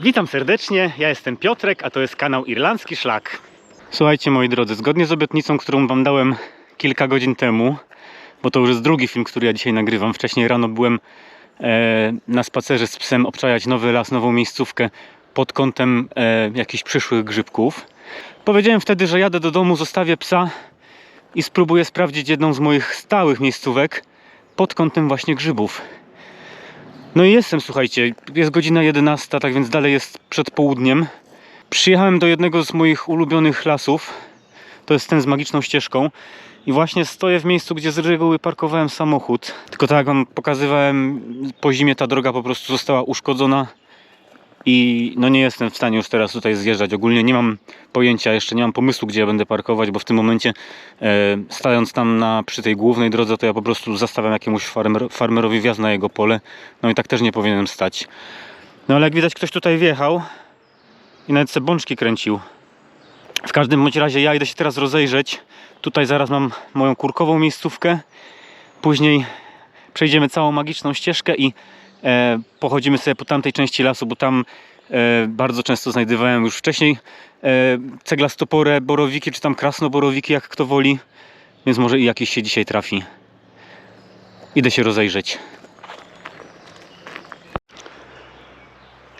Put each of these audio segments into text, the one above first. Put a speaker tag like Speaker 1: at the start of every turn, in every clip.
Speaker 1: Witam serdecznie, ja jestem Piotrek, a to jest kanał Irlandzki Szlak. Słuchajcie moi drodzy, zgodnie z obietnicą, którą wam dałem kilka godzin temu, bo to już jest drugi film, który ja dzisiaj nagrywam. Wcześniej rano byłem e, na spacerze z psem obczajać nowy las, nową miejscówkę pod kątem e, jakichś przyszłych grzybków. Powiedziałem wtedy, że jadę do domu, zostawię psa i spróbuję sprawdzić jedną z moich stałych miejscówek pod kątem właśnie grzybów. No i jestem, słuchajcie, jest godzina 11, tak więc dalej jest przed południem. Przyjechałem do jednego z moich ulubionych lasów. To jest ten z magiczną ścieżką. I właśnie stoję w miejscu, gdzie z reguły parkowałem samochód. Tylko tak jak wam pokazywałem, po zimie ta droga po prostu została uszkodzona. I no nie jestem w stanie już teraz tutaj zjeżdżać. Ogólnie nie mam pojęcia, jeszcze nie mam pomysłu, gdzie ja będę parkować, bo w tym momencie e, stając tam na, przy tej głównej drodze, to ja po prostu zastawiam jakiemuś farmer, farmerowi wjazd na jego pole. No i tak też nie powinienem stać. No ale jak widać, ktoś tutaj wjechał i nawet se bączki kręcił. W każdym bądź razie ja idę się teraz rozejrzeć. Tutaj zaraz mam moją kurkową miejscówkę. Później przejdziemy całą magiczną ścieżkę i pochodzimy sobie po tamtej części lasu, bo tam e, bardzo często znajdowałem już wcześniej e, ceglastoporę, borowiki, czy tam krasnoborowiki, jak kto woli. Więc może i jakiś się dzisiaj trafi. Idę się rozejrzeć.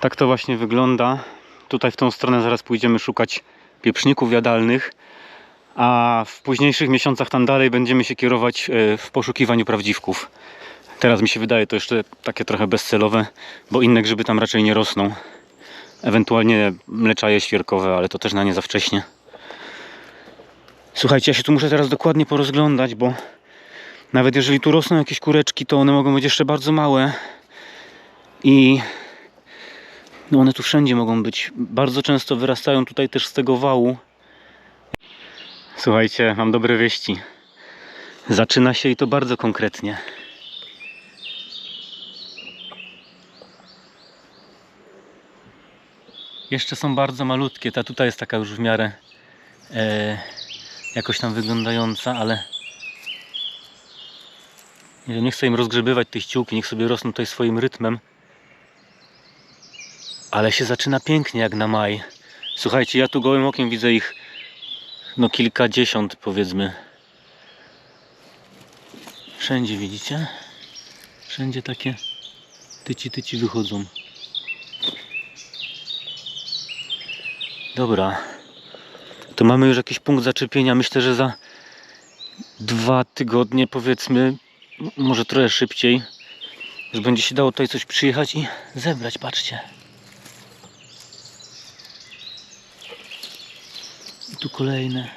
Speaker 1: Tak to właśnie wygląda. Tutaj w tą stronę zaraz pójdziemy szukać pieprzników jadalnych, a w późniejszych miesiącach tam dalej będziemy się kierować e, w poszukiwaniu prawdziwków. Teraz mi się wydaje to jeszcze takie trochę bezcelowe, bo inne grzyby tam raczej nie rosną. Ewentualnie mleczaje świerkowe, ale to też na nie za wcześnie. Słuchajcie, ja się tu muszę teraz dokładnie porozglądać, bo nawet jeżeli tu rosną jakieś kureczki, to one mogą być jeszcze bardzo małe. I no one tu wszędzie mogą być. Bardzo często wyrastają tutaj też z tego wału. Słuchajcie, mam dobre wieści. Zaczyna się i to bardzo konkretnie. Jeszcze są bardzo malutkie. Ta tutaj jest taka już w miarę e, jakoś tam wyglądająca, ale nie, nie chcę im rozgrzebywać tej ściółki, niech sobie rosną tutaj swoim rytmem. Ale się zaczyna pięknie jak na maj. Słuchajcie, ja tu gołym okiem widzę ich no kilkadziesiąt powiedzmy. Wszędzie widzicie? Wszędzie takie tyci tyci wychodzą. Dobra. To mamy już jakiś punkt zaczepienia. Myślę, że za dwa tygodnie powiedzmy, może trochę szybciej, już będzie się dało tutaj coś przyjechać i zebrać. Patrzcie. I tu kolejne.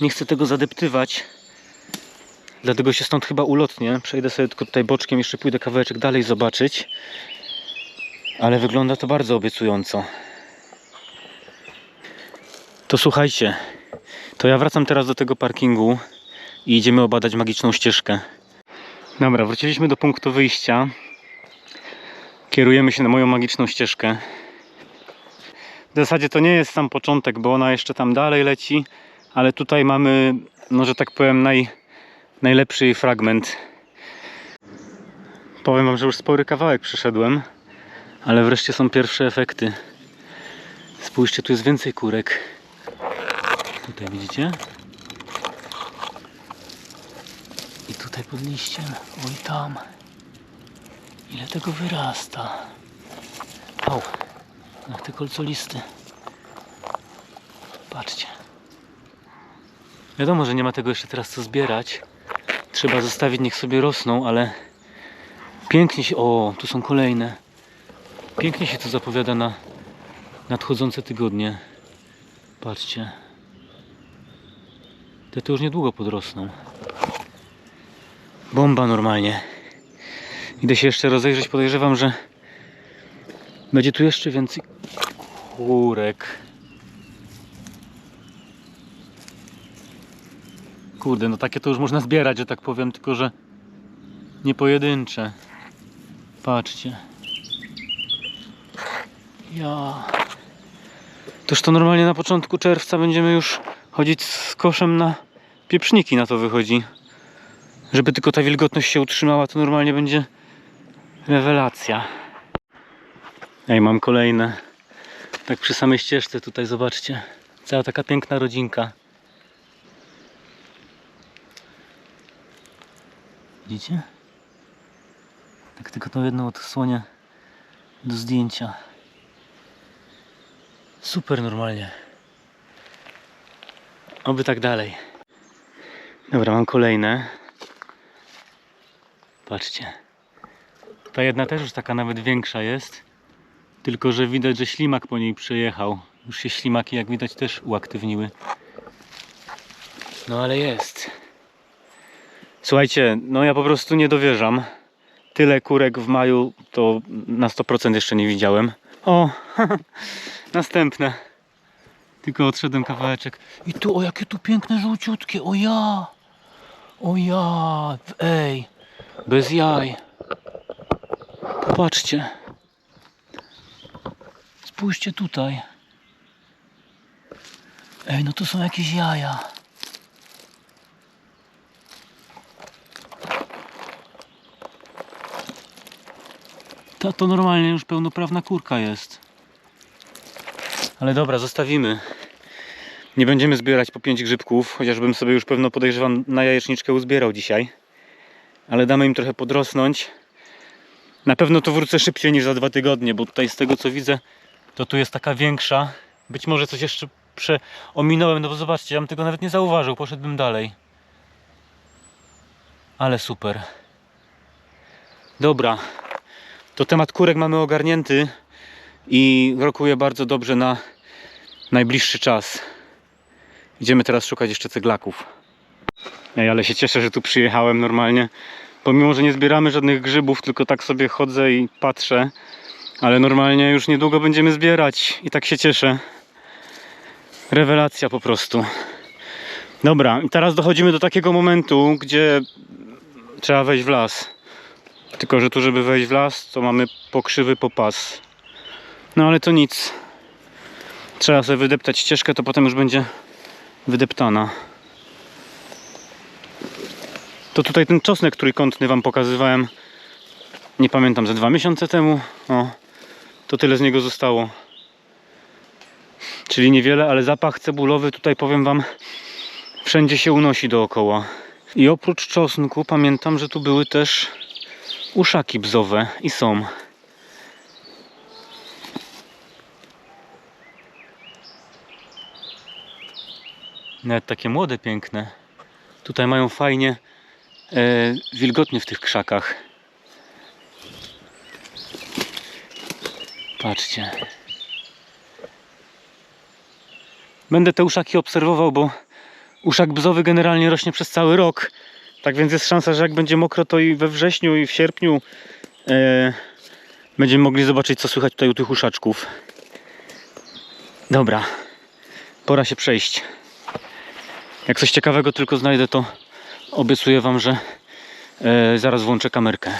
Speaker 1: Nie chcę tego zadeptywać. Dlatego się stąd chyba ulotnie. Przejdę sobie tylko tutaj boczkiem, jeszcze pójdę kawałeczek dalej zobaczyć. Ale wygląda to bardzo obiecująco. To słuchajcie, to ja wracam teraz do tego parkingu i idziemy obadać magiczną ścieżkę. Dobra, wróciliśmy do punktu wyjścia. Kierujemy się na moją magiczną ścieżkę. W zasadzie to nie jest sam początek, bo ona jeszcze tam dalej leci, ale tutaj mamy, no że tak powiem, naj, najlepszy fragment. Powiem wam, że już spory kawałek przeszedłem, ale wreszcie są pierwsze efekty. Spójrzcie, tu jest więcej kurek. Tutaj widzicie? I tutaj pod liściem, oj tam. Ile tego wyrasta. Au, jak te kolcolisty. Patrzcie. Wiadomo, że nie ma tego jeszcze teraz co zbierać. Trzeba zostawić, niech sobie rosną, ale pięknie się... O, tu są kolejne. Pięknie się to zapowiada na nadchodzące tygodnie. Patrzcie. Te to już niedługo podrosną. Bomba normalnie. Idę się jeszcze rozejrzeć. Podejrzewam, że będzie tu jeszcze więcej kurek. Kurde, no takie to już można zbierać, że tak powiem, tylko że nie pojedyncze. Patrzcie. Ja. Toż to normalnie na początku czerwca będziemy już chodzić z koszem na pieprzniki na to wychodzi. Żeby tylko ta wilgotność się utrzymała, to normalnie będzie rewelacja. Ej, mam kolejne. Tak przy samej ścieżce tutaj, zobaczcie. Cała taka piękna rodzinka. Widzicie? Tak tylko tą jedną odsłonię do zdjęcia. Super normalnie. Oby tak dalej. Dobra, mam kolejne. Patrzcie. Ta jedna też już taka nawet większa jest. Tylko, że widać, że ślimak po niej przejechał. Już się ślimaki, jak widać, też uaktywniły. No ale jest. Słuchajcie, no ja po prostu nie dowierzam. Tyle kurek w maju to na 100% jeszcze nie widziałem. O, następne. Tylko odszedłem kawałeczek. I tu, o jakie tu piękne żółciutkie, o ja! O ja! Ej! Bez jaj. Popatrzcie. Spójrzcie tutaj. Ej, no to są jakieś jaja. Ta to normalnie już pełnoprawna kurka jest. Ale dobra, zostawimy. Nie będziemy zbierać po pięć grzybków, chociażbym sobie już pewno podejrzewam na jajeczniczkę uzbierał dzisiaj. Ale damy im trochę podrosnąć. Na pewno to wrócę szybciej niż za dwa tygodnie, bo tutaj z tego co widzę, to tu jest taka większa. Być może coś jeszcze przeominąłem, no bo zobaczcie, ja bym tego nawet nie zauważył, poszedłbym dalej. Ale super. Dobra, to temat kurek mamy ogarnięty i rokuje bardzo dobrze na najbliższy czas. Idziemy teraz szukać jeszcze ceglaków. Ej, ale się cieszę, że tu przyjechałem normalnie. Pomimo, że nie zbieramy żadnych grzybów, tylko tak sobie chodzę i patrzę. Ale normalnie już niedługo będziemy zbierać i tak się cieszę. Rewelacja po prostu. Dobra, i teraz dochodzimy do takiego momentu, gdzie trzeba wejść w las. Tylko, że tu, żeby wejść w las, to mamy pokrzywy po pas. No ale to nic. Trzeba sobie wydeptać ścieżkę, to potem już będzie wydeptana. To tutaj ten czosnek trójkątny wam pokazywałem. Nie pamiętam, ze dwa miesiące temu. O, to tyle z niego zostało. Czyli niewiele, ale zapach cebulowy tutaj powiem wam wszędzie się unosi dookoła. I oprócz czosnku pamiętam, że tu były też uszaki bzowe i są. Nawet takie młode, piękne. Tutaj mają fajnie e, wilgotnie w tych krzakach. Patrzcie. Będę te uszaki obserwował, bo uszak bzowy generalnie rośnie przez cały rok. Tak więc jest szansa, że jak będzie mokro, to i we wrześniu, i w sierpniu e, będziemy mogli zobaczyć, co słychać tutaj u tych uszaczków. Dobra, pora się przejść. Jak coś ciekawego tylko znajdę, to obiecuję Wam, że e, zaraz włączę kamerkę.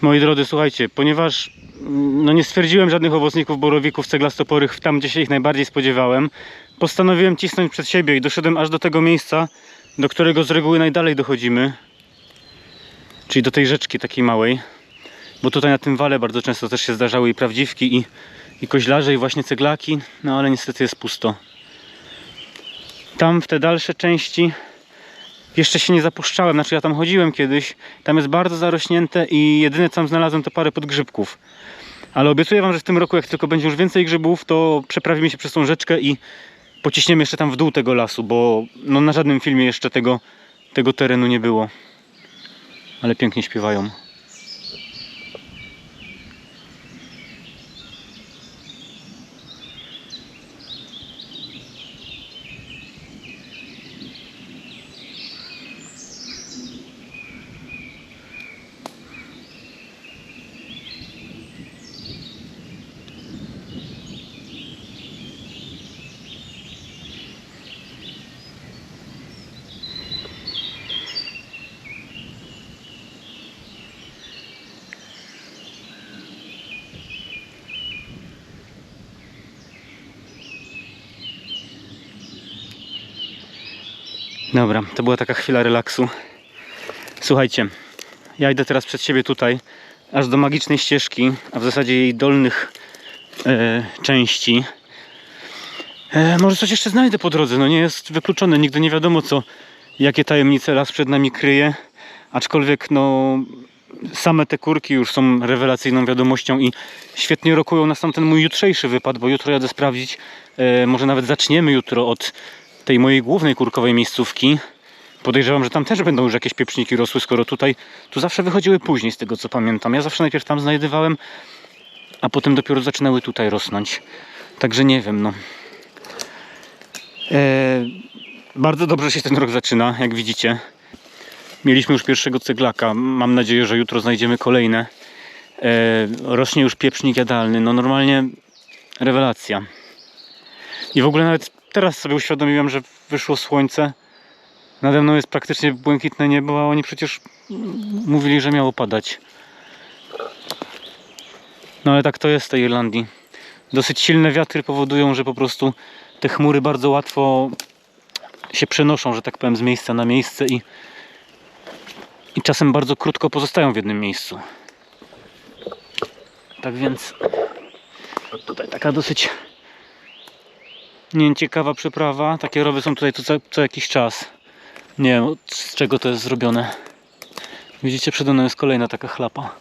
Speaker 1: Moi drodzy, słuchajcie, ponieważ mm, no nie stwierdziłem żadnych owocników, borowików, ceglastoporych tam, gdzie się ich najbardziej spodziewałem, postanowiłem cisnąć przed siebie i doszedłem aż do tego miejsca, do którego z reguły najdalej dochodzimy. Czyli do tej rzeczki takiej małej. Bo tutaj na tym wale bardzo często też się zdarzały i prawdziwki, i, i koźlarze, i właśnie ceglaki, no ale niestety jest pusto. Tam w te dalsze części jeszcze się nie zapuszczałem, znaczy ja tam chodziłem kiedyś. Tam jest bardzo zarośnięte i jedyne co tam znalazłem to parę podgrzybków. Ale obiecuję wam, że w tym roku jak tylko będzie już więcej grzybów, to przeprawimy się przez tą rzeczkę i pociśniemy jeszcze tam w dół tego lasu, bo no na żadnym filmie jeszcze tego, tego terenu nie było. Ale pięknie śpiewają. Dobra, to była taka chwila relaksu. Słuchajcie, ja idę teraz przed siebie tutaj, aż do magicznej ścieżki, a w zasadzie jej dolnych e, części. E, może coś jeszcze znajdę po drodze, no nie jest wykluczone, nigdy nie wiadomo co, jakie tajemnice las przed nami kryje, aczkolwiek no same te kurki już są rewelacyjną wiadomością i świetnie rokują nas tam ten mój jutrzejszy wypad, bo jutro jadę sprawdzić, e, może nawet zaczniemy jutro od tej mojej głównej kurkowej miejscówki. Podejrzewam, że tam też będą już jakieś pieprzniki rosły, skoro tutaj, tu zawsze wychodziły później z tego co pamiętam. Ja zawsze najpierw tam znajdowałem, a potem dopiero zaczynały tutaj rosnąć. Także nie wiem, no. E, bardzo dobrze się ten rok zaczyna, jak widzicie. Mieliśmy już pierwszego ceglaka. Mam nadzieję, że jutro znajdziemy kolejne. E, rośnie już pieprznik jadalny. No normalnie rewelacja. I w ogóle nawet teraz sobie uświadomiłem, że wyszło słońce. Nade mną jest praktycznie błękitne niebo, a oni przecież mówili, że miało padać. No ale tak to jest w tej Irlandii. Dosyć silne wiatry powodują, że po prostu te chmury bardzo łatwo się przenoszą, że tak powiem, z miejsca na miejsce i, i czasem bardzo krótko pozostają w jednym miejscu. Tak więc tutaj taka dosyć nieciekawa przeprawa. Takie rowy są tutaj co, co jakiś czas. Nie wiem z czego to jest zrobione. Widzicie, przede mną jest kolejna taka chlapa.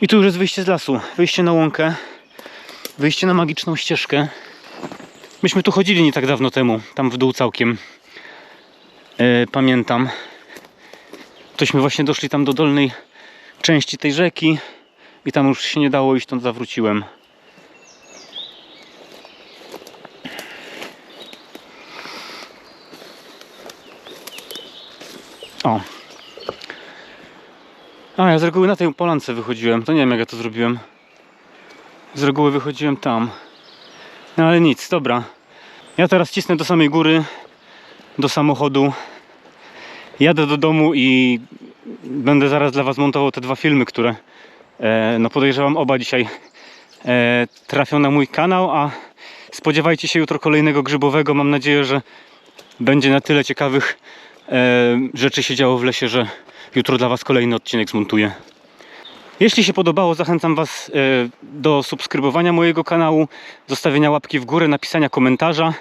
Speaker 1: I tu już jest wyjście z lasu. Wyjście na łąkę. Wyjście na magiczną ścieżkę. Myśmy tu chodzili nie tak dawno temu. Tam w dół całkiem. E, pamiętam. Tośmy właśnie doszli tam do dolnej części tej rzeki. I tam już się nie dało iść, to zawróciłem. O. A, ja z reguły na tej polance wychodziłem. To nie wiem, jak ja to zrobiłem. Z reguły wychodziłem tam. No ale nic, dobra. Ja teraz cisnę do samej góry, do samochodu. Jadę do domu i będę zaraz dla Was montował te dwa filmy, które e, no podejrzewam oba dzisiaj e, trafią na mój kanał, a spodziewajcie się jutro kolejnego grzybowego. Mam nadzieję, że będzie na tyle ciekawych e, rzeczy się działo w lesie, że jutro dla Was kolejny odcinek zmontuję. Jeśli się podobało, zachęcam Was e, do subskrybowania mojego kanału, zostawienia łapki w górę, napisania komentarza.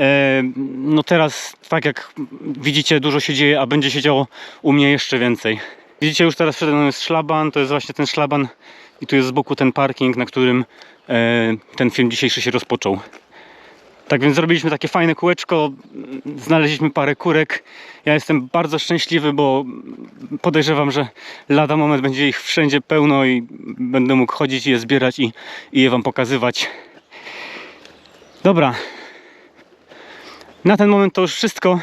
Speaker 1: E, No teraz, tak jak widzicie, dużo się dzieje, a będzie się działo u mnie jeszcze więcej. Widzicie, już teraz przede mną jest szlaban, to jest właśnie ten szlaban i tu jest z boku ten parking, na którym e, ten film dzisiejszy się rozpoczął. Tak więc zrobiliśmy takie fajne kółeczko, znaleźliśmy parę kurek. Ja jestem bardzo szczęśliwy, bo podejrzewam, że lada moment będzie ich wszędzie pełno i będę mógł chodzić i je zbierać i, i je Wam pokazywać. Dobra. Na ten moment to już wszystko.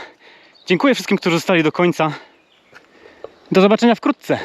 Speaker 1: Dziękuję wszystkim, którzy zostali do końca. Do zobaczenia wkrótce.